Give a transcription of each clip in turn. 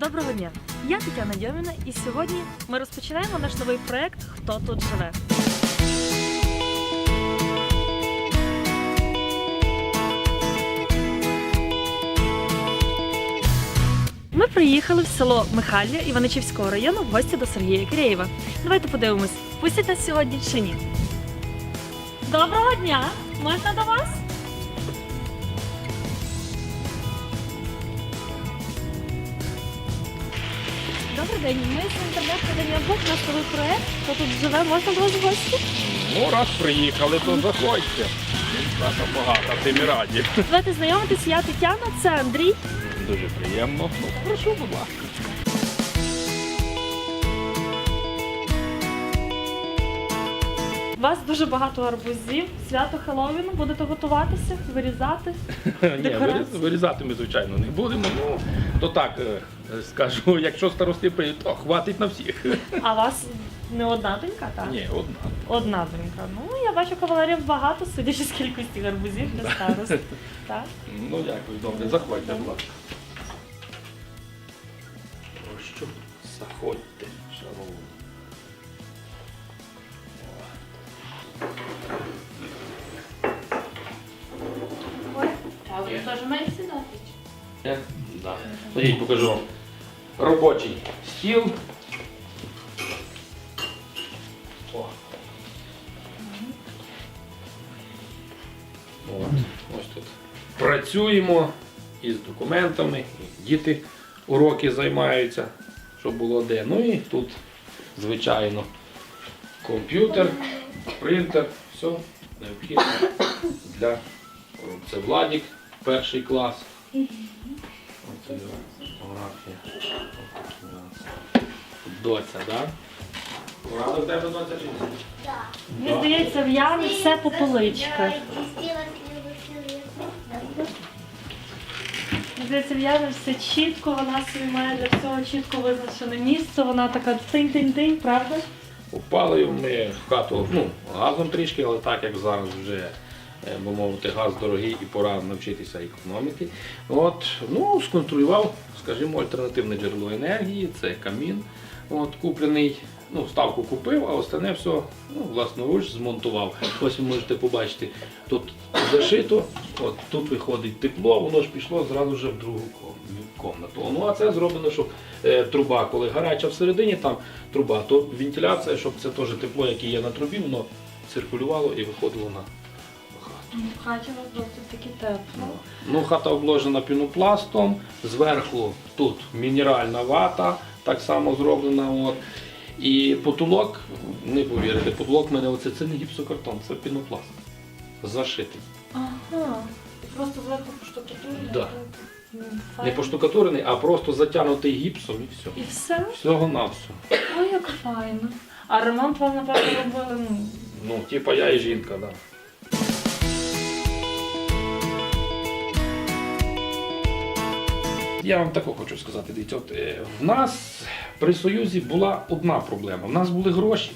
Доброго дня! Я Тетяна Дьоміна, і сьогодні ми розпочинаємо наш новий проект Хто тут живе. Ми приїхали в село Михайля Іваничівського району в гості до Сергія Кирєєва. Давайте подивимось, пустять нас сьогодні чи ні. Доброго дня! Можна до вас? Добрий день. Ми з інтернет-видання «Бог», наш новий проект. Хто тут живе? Можна вас в гості? Ну, раз приїхали, то заходьте. Нас багато, тим і раді. Давайте знайомитись, я Тетяна, це Андрій. Дуже приємно. Ну, прошу, будь ласка. У вас дуже багато арбузів. Свято Хеллоуіну. Будете готуватися, вирізати. Ні, виріз- вирізати ми, звичайно, не будемо. Ну, то так, е, скажу, якщо старости приїдуть, то хватить на всіх. А у вас не одна донька, так? Ні, одна. Одна донька. Ну, я бачу кавалерів багато, судячи з кількості гарбузів для старост. Так? Ну, дякую, добре, заходьте, будь ласка. Прошу, заходьте, теж маєте сідати? Е, Да. Ходіть, покажу вам. Робочий стіл. О. От, ось тут. Працюємо із документами, діти уроки займаються, щоб було де. Ну і тут, звичайно, комп'ютер, принтер, все необхідне для. Це Владік, перший клас. Оце фотографія. Доця, так? Рада в тебе доця чи ні? Мені здається, в Яни все по поличках. Мені здається, в Яни все чітко, вона собі має для всього чітко визначене місце, вона така тинь-тинь-тинь, правда? Упалив ми в хату ну, газом трішки, але так як зараз вже, бо мовити, газ дорогий і пора навчитися економіки. От, ну, сконструював, скажімо, альтернативне джерело енергії, це камін. От, куплений, ну, ставку купив, а остальне все ну, власноруч змонтував. Ось ви можете побачити, тут зашито, от, тут виходить тепло, воно ж пішло зразу вже в другу ком- комнату. Ну а це зроблено, щоб е, труба, коли гаряча всередині, там труба, то вентиляція, щоб це теж тепло, яке є на трубі, воно циркулювало і виходило на В хаті у вас досить таки тепло. Ну, хата обложена пінопластом, зверху тут мінеральна вата, так само зроблена. От. І потолок, не повірите, потолок в мене оце це не гіпсокартон, це пінопласт. Зашитий. Ага. Просто зверху поштукатурили. Да. М, Не поштукатурений, а просто затягнутий гіпсом і все. І все? Всього на все. Ой, як файно. А ремонт вам, напевно, робили, ну, Ну, типа я і жінка, так. Да. Я вам тако хочу сказати, дивіться, от, е, в нас при Союзі була одна проблема. В нас були гроші.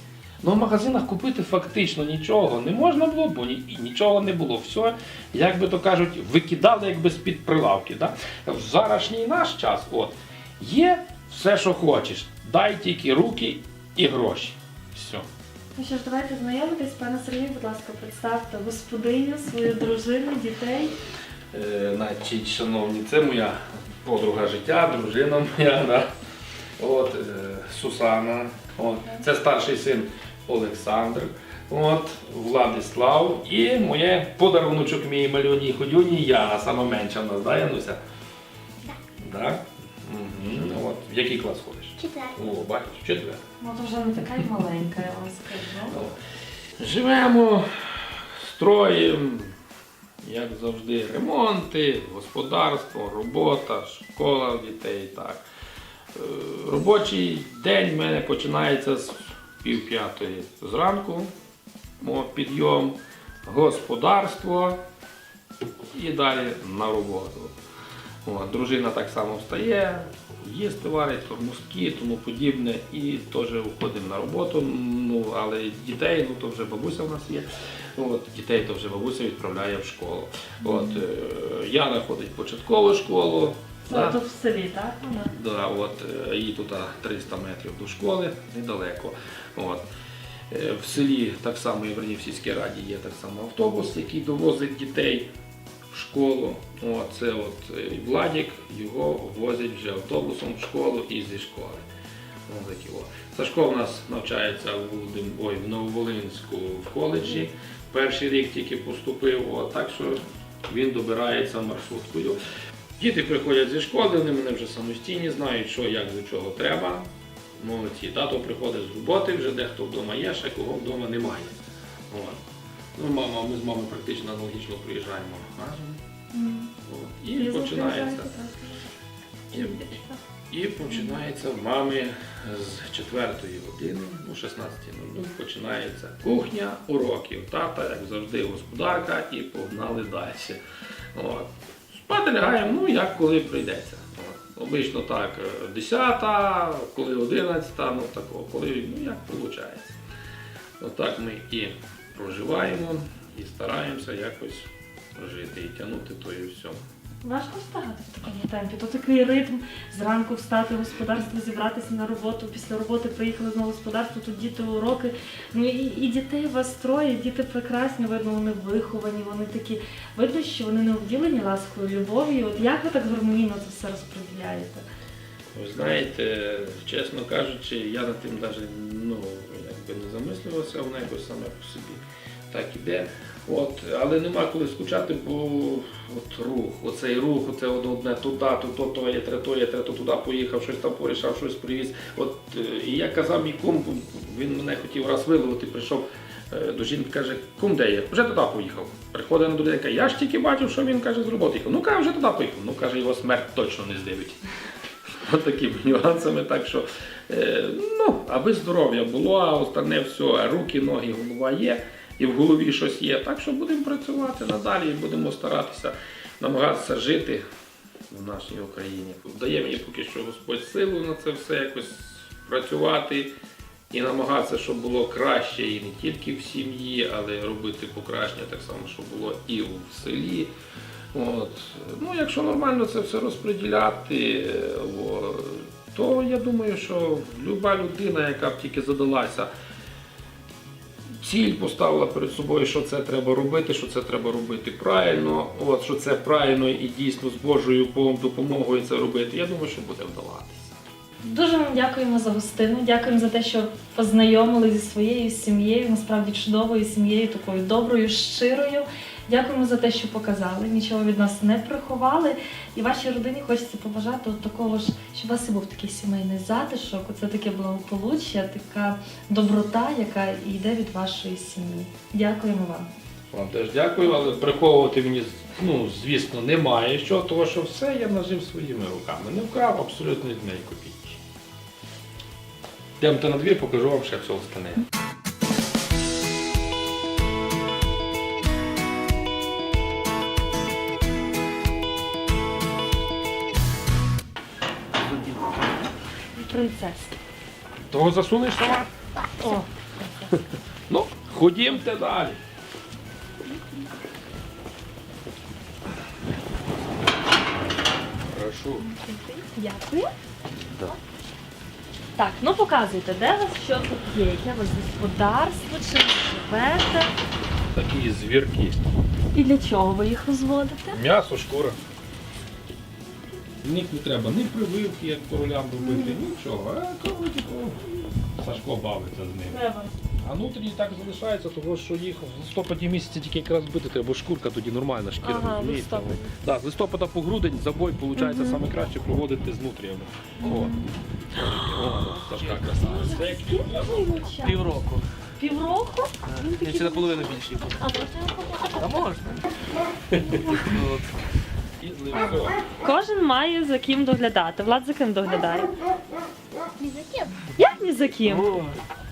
але в магазинах купити фактично нічого не можна було, бо ні, і нічого не було. Все, як би то кажуть, викидали якби з-під прилавки. Да? В зарашній наш час от, є все, що хочеш. Дай тільки руки і гроші. Все. Ну що ж, давайте знайомитись. Пане Сергію, будь ласка, представте господиню, свою дружину, дітей. Е, Значить, шановні, це моя подруга життя, дружина моя, да. От, е, Сусана. От. Це старший син Олександр. От, Владислав і моє подаруночок мій малюній ходюні Яна, сама менша в нас, да, Януся? Так. Угу. От. В який клас ходиш? Четвертий. О, бачиш, в четвер. Ну, то вже не така й маленька, я вам скажу. Живемо, строїмо, як завжди, ремонти, господарство, робота, школа дітей. Так. Е, Робочий день в мене починається з пів п'ятої зранку. Підйом, господарство і далі на роботу. О, дружина так само встає, їсти варить, тормозки, тому подібне, і теж виходимо на роботу. Ну, але дітей, ну то вже бабуся в нас є. От, дітей то вже бабуся відправляє в школу. От, е, Яна ходить в початкову школу, Да. тут в селі, так? Да, от, е, їй тут 300 метрів до школи, недалеко. От. Е, В селі так само і в Рені в сільській раді є так само автобус, який довозить дітей в школу. От, це от Владік, його возять вже автобусом в школу і зі школи. Ось такі от. Сашко у нас навчається в, Володим... Ой, в Нововолинську в коледжі. Перший рік тільки поступив, так що він добирається маршруткою. Діти приходять зі школи, вони мене вже самостійні, знають, що як до чого треба. Молодці. Тато приходить з роботи, вже дехто вдома є, ще кого вдома немає. От. Ну, мама, ми з мамою практично аналогічно приїжджаємо разом. От. І починається. І, і починається в мами з 4 години, ну 16.00 починається кухня уроків. Тата, як завжди, господарка, і погнали далі. От. Спати лягаємо, ну як коли прийдеться. Обично так, е, 10, коли 11, ну такого, коли ну як виходить. Отак ми і проживаємо, і стараємося якось жити і тягнути то і. Важко встати в такому темпі. То такий ритм зранку встати, в господарство зібратися на роботу. Після роботи приїхали знову господарство, тут діти уроки. Ну і, і дітей вас троє, діти прекрасні, видно, вони виховані, вони такі. Видно, що вони не обділені ласкою, любов'ю. От як ви так гармонійно це все розподіляєте? Ви знаєте, чесно кажучи, я над тим навіть ну, якби не замислювався, воно якось саме по собі так іде. От, але нема коли скучати, бо от рух, оцей рух, оце одне, туди, то, то, є, тре, то є, тре, то туди поїхав, щось там порішав, щось привіз. От, е, і я казав мій кум, він мене хотів раз виловити, прийшов е, до жінки, каже, кум де є? Вже туди поїхав. Приходить на друге, каже, я ж тільки бачив, що він каже, з роботи їхав. Ну каже, вже туди поїхав. Ну каже, його смерть точно не здивить. От такими нюансами, так що, е, ну, аби здоров'я було, а остальне все, руки, ноги, голова є, і в голові щось є. Так що будемо працювати надалі і будемо старатися намагатися жити в нашій Україні. Дає мені поки що Господь силу на це все якось працювати і намагатися, щоб було краще і не тільки в сім'ї, але робити покращення так само, щоб було і в селі. От. Ну, якщо нормально це все розподіляти, е, то я думаю, що люба людина, яка б тільки задалася, ціль поставила перед собою, що це треба робити, що це треба робити правильно, от, що це правильно і дійсно з Божою допомогою це робити, я думаю, що буде вдаватися. Дуже вам дякуємо за гостину. Дякуємо за те, що познайомили зі своєю сім'єю, насправді чудовою сім'єю, такою доброю, щирою. Дякуємо за те, що показали, нічого від нас не приховали. І вашій родині хочеться побажати от такого ж, щоб у вас і був такий сімейний затишок, оце таке благополуччя, така доброта, яка йде від вашої сім'ї. Дякуємо вам. Вам теж дякую, але приховувати мені, ну, звісно, немає що, тому що все я нажив своїми руками. Не вкрав абсолютно від неї копійки. Йдемте на двір, покажу вам ще все остане. Принцеса. Того засунеш сама? О, Ну, ходімте далі. Прошу. дякую. Так, ну показуйте, де вас що тут є, яке у вас господарство, чим ви живете Такі звірки. і для чого ви їх розводите? М'ясо, шкура. В них не треба ні прививки, як королям робити, нічого. А коли типу, Сашко бавиться з ними. А внутрішні так залишаються, тому що їх в листопаді місяці тільки якраз бити треба, бо шкурка тоді нормальна шкіра. Ага, розумієте? листопад. Да, з листопада по грудень забой виходить саме краще проводити з нутріями. От. О, Сашка красавець. Півроку. Півроку? Я ще наполовину більший був. А можна? А можна? От. Кожен має за ким доглядати. Влад за ким доглядає? Ні за ким. Як ні за ким? О.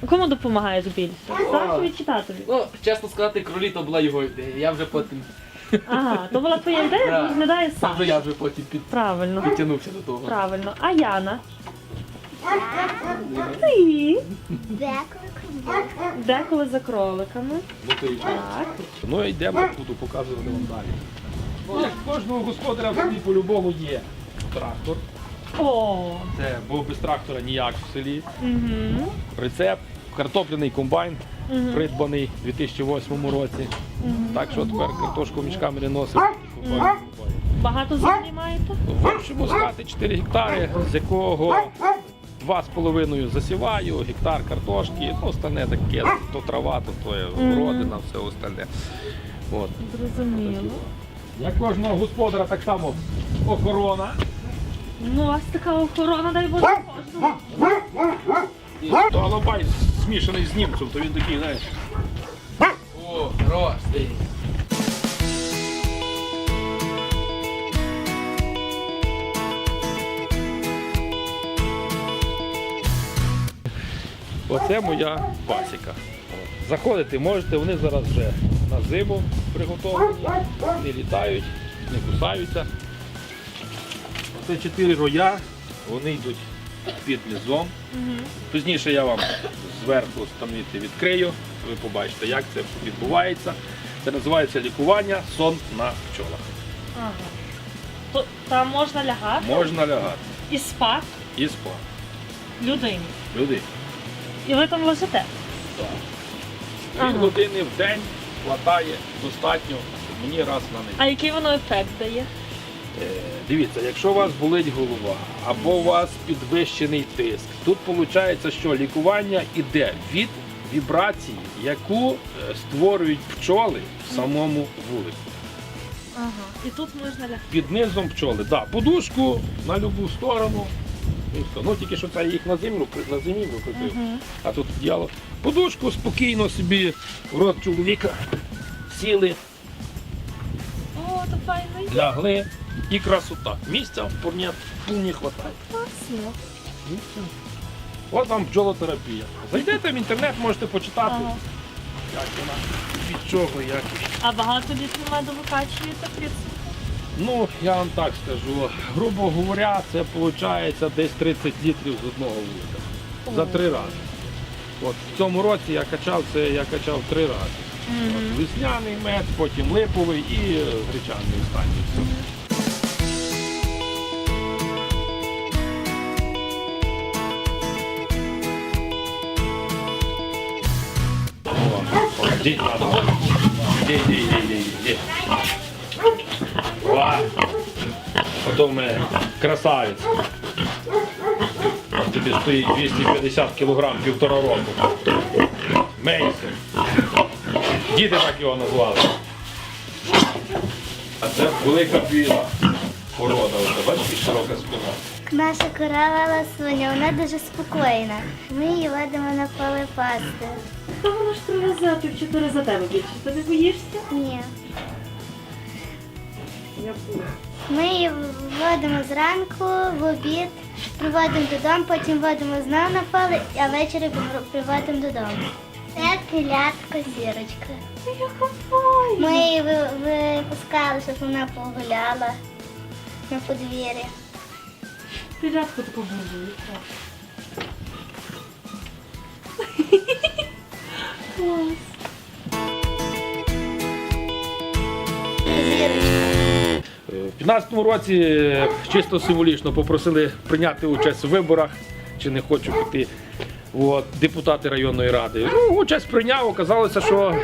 Кому допомагаєш більше? Сашові чи татові? Ну, чесно сказати, кролі то була його ідея. Я вже потім, Ага, то була твоя ідея, Да. доглядає сам. вже я вже потім під, Правильно. підтягнувся до того. Правильно. А Яна? Ти деколи за кроликами. Ну, то і Так. Ну йдемо, буду показувати вам далі. Як кожного господаря в селі по-любому є. трактор. О, Це був без трактора ніяк в селі. угу. Рецепт, картопляний комбайн, придбаний у 2008 році. Так що тепер картошку мішками не носимо. Багато землі маєте? В общому сказати 4 гектари, з якого 2,5 засіваю, гектар картошки, ну остальне таке, то трава, то, то є родина, все остальне. От. Зрозуміло. Як кожного господара, так само охорона. Ну, у вас така охорона, дай Боже, кожного. То алабай змішаний з німцем, то він такий, знаєш. О, ти. Оце моя пасіка. Заходити можете, вони зараз вже на зиму приготовлені, не літають, не кусаються. Оце чотири роя, вони йдуть під низом. Пізніше я вам зверху станіти відкрию, ви побачите, як це відбувається. Це називається лікування сон на пчолах. Ага. То, там можна лягати Можна лягати і спати і спати. людині. Люди. І ви там лежите. Так. Дві Ага. години в день хватає достатньо мені раз на неділю. А який воно ефект дає? Е, Дивіться, якщо у вас болить голова або у вас підвищений тиск, тут виходить, що лікування йде від вібрації, яку е, створюють пчоли в самому вулику. Ага. І тут можна лягти. Під низом пчоли. Да, подушку на будь-яку сторону. І все. Ну тільки що це їх на землю при- на землю викрутив. Мгм. А тут діяло. Подушку спокійно собі в рот чоловіка сіли, О, то файно. лягли і красота. Місця вполне, вполне хватає. Класно. Все. От вам бджолотерапія. Зайдете в інтернет, можете почитати, Ага. як вона, від чого, як. А багато літрів меду викачуєте під? Ну, я вам так скажу, грубо говоря, це виходить десь 30 літрів з одного вулика. За три рази. От в цьому році я качав це, я качав три рази. От, весняний мед, потім липовий і е, гречаний останній. Все. О. О, Ото в мене красавець. Тобі стоїть 250 кг півтора року. Мейсон. Діти так його назвали. А це велика біла порода. Бачиш, широка спина. Наша корова ласуня, вона дуже спокійна. Ми її ведемо на поле пасти. Та воно ж три рази, а ти в чотири за тебе більше. Ти не боїшся? Ні. Ми її вводимо зранку, в обід, приводимо додому, потім вводимо знову на поле, а ввечері приводимо додому. Це телятко зірочка. Ми її випускали, щоб вона погуляла на подвір'ї. Телятку таку бурбую. Клас. Зірочка. В 15-му році е, чисто символічно попросили прийняти участь у виборах, чи не хочу піти. От, депутати районної ради. Ну, участь прийняв, оказалося, що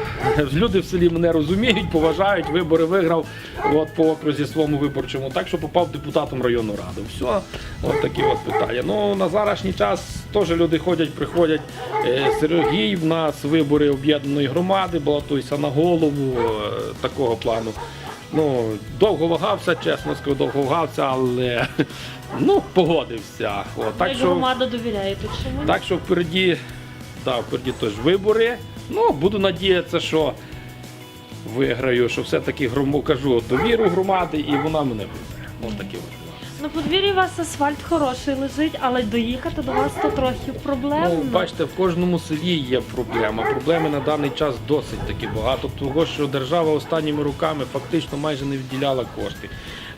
люди в селі мене розуміють, поважають, вибори виграв от, по окрузі своєму виборчому, так що попав депутатом районної ради. Все, от такі от питання. Ну, на зарашній час теж люди ходять, приходять. Е, Сергій в нас вибори об'єднаної громади, балотуйся на голову е, такого плану. Ну, довго вагався, чесно скажу, довго вагався, але ну, погодився. От, так, що, громада довіряє тут чому? так що впереді, да, впереді теж вибори. Ну, буду надіятися, що виграю, що все-таки кажу довіру громади і вона мене вибере. Ось такі. На подвір'ї у вас асфальт хороший лежить, але доїхати до вас то трохи проблемно. Ну, бачите, в кожному селі є проблема. Проблеми на даний час досить таки багато, того що держава останніми роками фактично майже не відділяла кошти.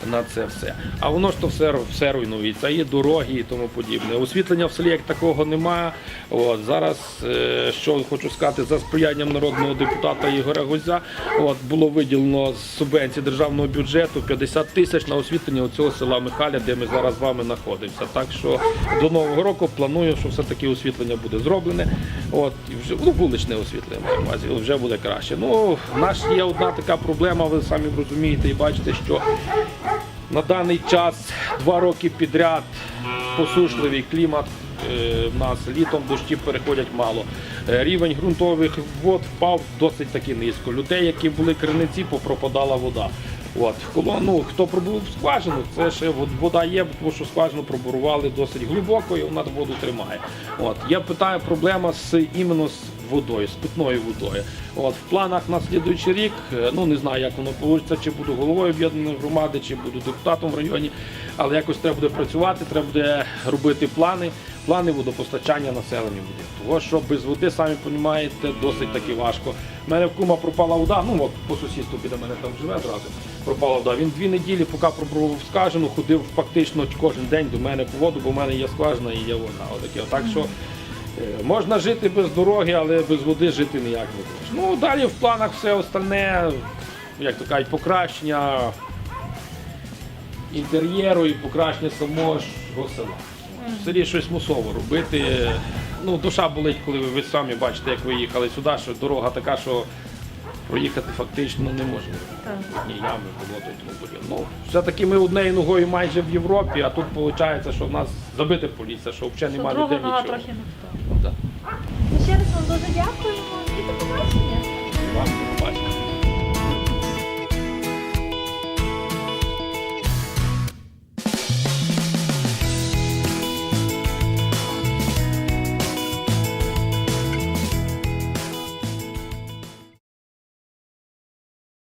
На це все. А воно ж то все, все руйнується. Є дороги і тому подібне. Освітлення в селі як такого немає. От зараз е, що хочу сказати, за сприянням народного депутата Ігоря Гузя, от було виділено з субвенції державного бюджету 50 тисяч на освітлення цього села Михаля, де ми зараз з вами знаходимося. Так що до нового року планую, що все таки освітлення буде зроблене. От вже ну, вуличне освітлення маю увазі, вже буде краще. Ну в нас є одна така проблема. Ви самі розумієте і бачите, що на даний час два роки підряд посушливий клімат. е, В нас літом дощі переходять мало. Е, Рівень ґрунтових вод впав досить таки низько. Людей, які були криниці, попропадала вода. От, ну, хто пробув скважину, це ще вода є, тому що скважину пробурували досить глибоко і вона воду тримає. От, я питаю, проблема з іменно з водою, з питною водою. От, в планах на слідуючий рік, е, ну не знаю, як воно вийде, чи буду головою об'єднаної громади, чи буду депутатом в районі, але якось треба буде працювати, треба буде робити плани, плани водопостачання населенню буде. Того, що без води, самі розумієте, досить таки важко. У мене в кума пропала вода, ну от по сусідству біля мене там живе одразу. Пропала вода. Він дві неділі, поки пробував скажену, ходив фактично кожен день до мене по воду, бо в мене є скважина і є вода. Отаке. Так що можна жити без дороги, але без води жити ніяк не будеш. Ну далі в планах все остальне, як то кажуть, покращення інтер'єру і покращення самого села. В селі щось мусово робити. Ну, душа болить, коли ви, ви самі бачите, як ви їхали сюди, що дорога така, що проїхати фактично не можна. Ні, ями, болото і тому подібне. Ну, все-таки ми однією ногою майже в Європі, а тут виходить, що в нас забита поліція, що взагалі немає людей нічого. трохи не в тому. Ще раз вам дуже дякуємо і до побачення. Вам